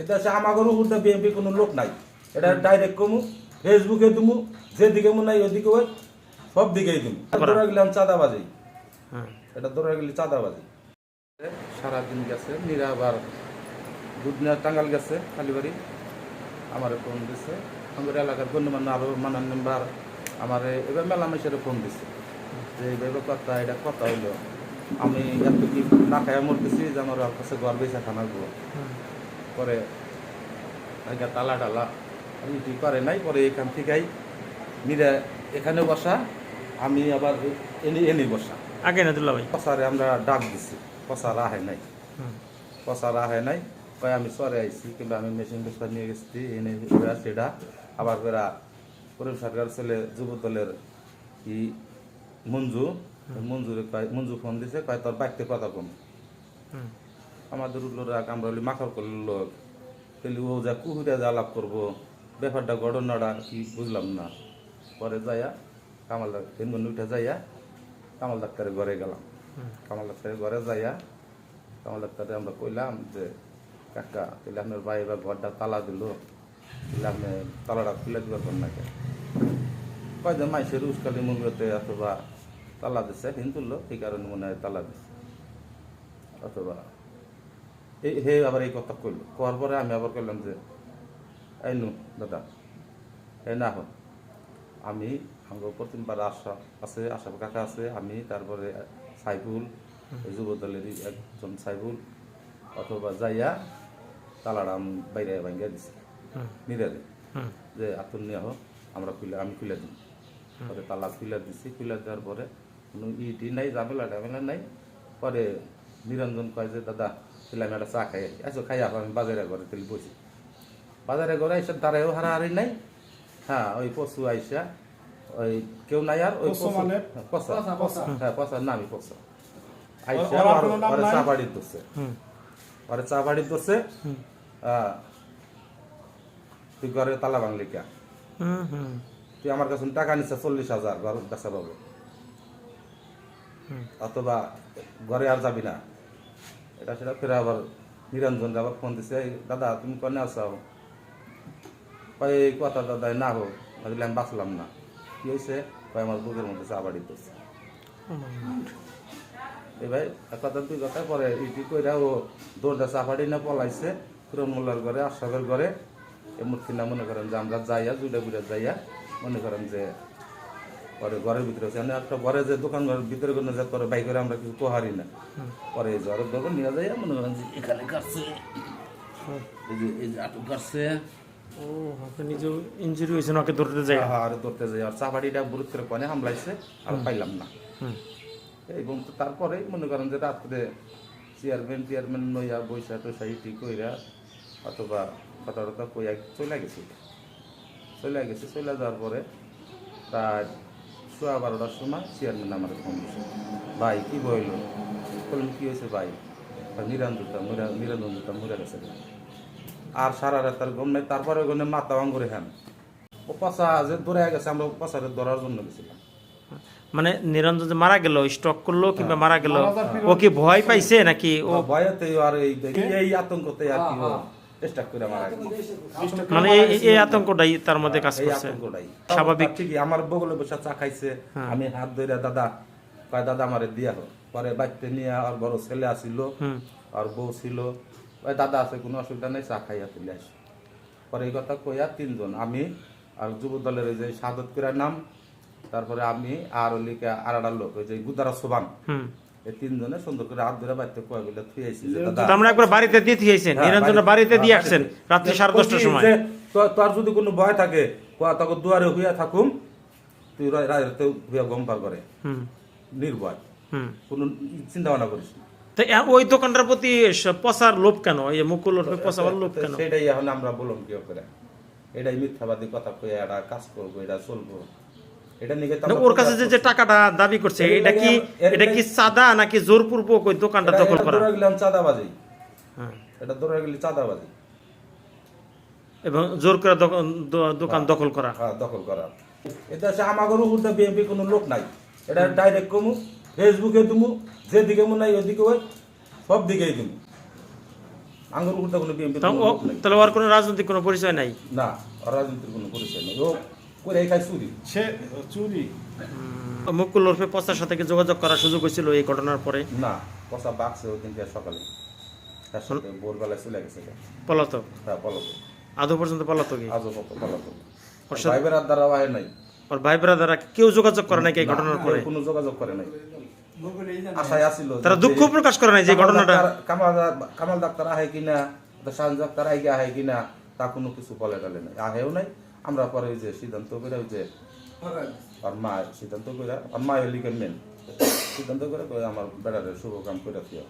এটা হচ্ছে আমাগর উপরটা বিএনপি কোনো লোক নাই। এটা ডাইরেক্ট কমু ফেসবুকে দিমু যেদিকে মনে হয় ওদিকে ওই সব দিকেই দিমু। দৌড়া গেলাম চাঁদাবাজি। হ্যাঁ। এটা দৌড়া গেলে চাঁদাবাজি। সারাদিন গেছে মীরা আবার দুধনা টাঙ্গাল গেছে কালীবাড়ি আমার ফোন দিছে। আমাদের এলাকার গণ্যমান্য আরও মানান মেম্বার আমার এবার মেলা মেশের ফোন দিছে। যে এইভাবে কথা এটা কথা হইল। আমি এত কি না খাইয়া মরতেছি যে আমার কাছে খানা গো। পরে আগে তালা টালা ইটি করে নাই পরে এখান থেকেই মীরা এখানে বসা আমি আবার এনে এনে বসা। আগে না দুল্লা ভাই। পসারে আমরা ডাক দিছি পসার আহে নাই। পসার আহে নাই কয় আমি সরে আইছি কিংবা আমি মেশিন বেসা নিয়ে গেছি এনে এরা সেটা আবার বেড়া পরিম সরকার ছেলে যুব দলের ই মঞ্জু মঞ্জুরে কয় মঞ্জু ফোন দিছে কয় তোর বাইকতে কথা কম। আমাদের লোকরা আমরা হলি মাখর করল লোক তাহলে ও যা কুহুরে যা আলাপ করব, ব্যাপারটা ঘটনাটা কি বুঝলাম না। পরে যাইয়া কামাল ডাক্তার তিন ঘণ্টা উঠে যাইয়া কামাল ডাক্তারের ঘরে গেলাম। কামাল ডাক্তারের ঘরে যাইয়া কামাল ডাক্তারে আমরা কইলাম যে, কাকা, তাহলে আপনার ভাই এবার ঘরটা তালা দিল। তাহলে আপনি তালাটা খুলে দিবার নাকি? কয় যে মাইসের উস্কালি মন্দিরতে অথবা তালা দিছে হিন্দু লোক, এই কারণে মনে হয় তালা দিচ্ছে অথবা এই হে আবার এই কথা কইলো। কোয়ার পরে আমি আবার কইলাম যে এই নু দাদা এই না হোক। আমি আমার প্রতিবার আশা আছে আশা কাকা আছে আমি তারপরে সাইফুল এই যুব দলেরই একজন সাইফুল। অথবা যাইয়া তালাটা আমি বাইরে ভাঙ্গিয়া দিছি। নিরারে যে আতুন নিয়ে হোক আমরা খুলে আমি খুলে দিই পরে তালা খুলে দিছি খুলে দেওয়ার পরে কোনো ইটি নাই ঝামেলা টামেলা নাই। পরে নিরঞ্জন কয় যে দাদা তাহলে আমি একটা চা খাই আসি খাই আমি বাজারে ঘরে তাহলে বসি বাজারে ঘরে এসে দাঁড়ায়ও হারাহারি নাই হ্যাঁ ওই পশু আইসা ওই কেউ নাই আর ওই পশু মানে? হ্যাঁ। হ্যাঁ পশার নামই পশা আইসা ওর? চা বাড়ি ধরছে হুম। ওরে চা বাড়ি ধরছে হুম। আহ, তুই ঘরে তালা ভাঙলি কে হুম, হুম। তুই আমার কাছে টাকা নিচ্ছে চল্লিশ হাজার ঘর বেচা পাবো হুম। অথবা ঘরে আর যাবি না এটা সেটা ফের আবার নিরঞ্জন আবার ফোন দিছে, "এই দাদা, তুমি কনে আসাও কয়, এই কথা দাদা, না হোক দিলে আমি বাঁচলাম না। কি হয়েছে কয়, আমার বুকের মধ্যে my God. এই ভাই, এক দুই কথা পরে ইটি কইরা ও দৌড়টা চাপাড়ি না পলাইছে মোল্লার ঘরে আশাবের ঘরে? এ মুরকিনা মনে করেন যে আমরা যাইয়া, জুড়ে বুড়ে যাইয়া মনে করেন যে পরে ঘরের ভিতরে আছে। একটা ঘরে যে দোকান ঘরের ভিতরে কোনো যে তোর বাইক করে আমরা কিছু কোহারি না। পরে এই জ্বরের দোকান নিয়ে যাইয়া মনে করেন যে এখানে কাটছে। এই যে এই যে আটক কাটছে। ও আপনি নিজেও ইঞ্জুরি হয়েছে ওকে ধরতে যাই। আর ধরতে যাই। আর করে কনে হামলাইছে আর পাইলাম না। এবং তারপরে মনে করেন যে রাত্রে চেয়ারম্যান টিয়ারম্যান নইয়া বৈশা টৈশা ইটি কইরা অথবা কথা টথা কইয়া চলে গেছে। চলে গেছে চলে যাওয়ার পরে প্রায় সোয়া বারোটার সময় চেয়ারম্যান আমার ফোন দিছে। ভাই কি বইল? বললাম কি হয়েছে ভাই? নিরঞ্জনটা মুরা নিরঞ্জনটা মুরে গেছে আর সারা রাত তার গম নাই তারপরে ওখানে মাথা ভাঙ্গুরে হ্যান ও পচা যে দৌড়ে গেছে আমরা পচারে ধরার জন্য গেছিলাম। মানে নিরঞ্জন যে মারা গেল স্ট্রোক করল কিংবা মারা গেল মারা পরে- ও কি ভয় পাইছে নাকি? ও ও ভয়েতে আর এই এই আতঙ্কতে আর কি করে মারা মানে এই- আতঙ্কটাই তার মধ্যে কাজ করছে। স্বাভাবিক। ঠিকই আমার বগলে বসে চা খাইছে। হ্যাঁ। আমি হাত ধরে দাদা কয় দাদা আমারে দিয়া হোক। পরে বাড়িতে নিয়ে আর বড় ছেলে আসিল। আর বউ ছিল। ওই দাদা আছে কোনো অসুবিধা নেই চা খাইয়া তুলে আসি। পরে এই কথা কইয়া তিনজন আমি আর যুব দলের ওই যে সাদত করার নাম তারপরে আমি আর ওলিকে আর লোক ওই যে গুদারা সোবান। এই তিনজনে সুন্দর করে হাত ধরে বাড়িতে কয়ে বলে থুই আইছি যে তো দাদা তার মানে একবার বাড়িতে দিয়ে হ্যাঁ, নিরঞ্জনের বাড়িতে দিয়ে আসছেন রাত্রি সাড়ে দশটার সময়। তোর যদি কোনো ভয় থাকে তখন দুয়ারে হইয়া থাকুম তুই রাতে হইয়া গম পার করে। নির্ভয়। কোনো চিন্তা ভাবনা করিস তো ওই দোকানটার প্রতি পচার লোভ কেন? এই মুকুল পচাবার লোভ কেন? সেটাই এখন আমরা বললাম কি করে। এটাই মিথ্যাবাদী কথা কয়ে এটা কাজ করব এটা চলবো। ওর কাছে যে যে টাকাটা দাবি করছে এটা কি এটা কি লাগে- নাকি জোরপূর্বক ওই দোকানটা দখল করা? চাঁদাবাজি। এটা ধরে গেলে চাঁদাবাজি। এবং জোর করে দোকান- দখল করা। হ্যাঁ দখল করা। এটা হচ্ছে আমাগর উপরটা বিএনপি কোনো লোক নাই। এটা ডাইরেক্ট কমু ফেসবুকে দিমু যেদিকে মনে হয় ওদিকে ওই সব দিকেই আঙ্গুর কোনো তাহলে ওর কোনো রাজনৈতিক কোনো পরিচয় নাই? না রাজনীতির কোনো পরিচয় নেই। ও করে খায় চুরি? সে চুরি। মুকুল ওরফে পচার সাথে কি যোগাযোগ করার সুযোগ হয়েছিল এই ঘটনার পরে? না পচা বাঘছে ওই দিনকে সকালে। তার সাথে ভোরবেলায় চলে গেছে পলাতক? হ্যাঁ পলক আদৌ পর্যন্ত পলক ওর সাথে- ভাইবের আর দ্বারা আয় নাই। ওর ভাই দ্বারা কেউ যোগাযোগ করে নাকি এই ঘটনার পরে? কোনো যোগাযোগ করে নাই। আশায় আসছিল তারা দুঃখ প্রকাশ করে নাই যে কামাল ঘটনাটা? ডাক্তার- কামাল কামাল ডাক্তার আহে কিনা শাহান ডাক্তার আহে কি আহে কিনা তা কোনো কিছু বলে টলে নাই। আহেও নাই আমরা পরে ওই যে সিদ্ধান্ত করে ওই যে আর মা সিদ্ধান্ত করে, আর মা লিখে মেন সিদ্ধান্ত করে আমার বেড়ারে শুভ কাম করে দিও।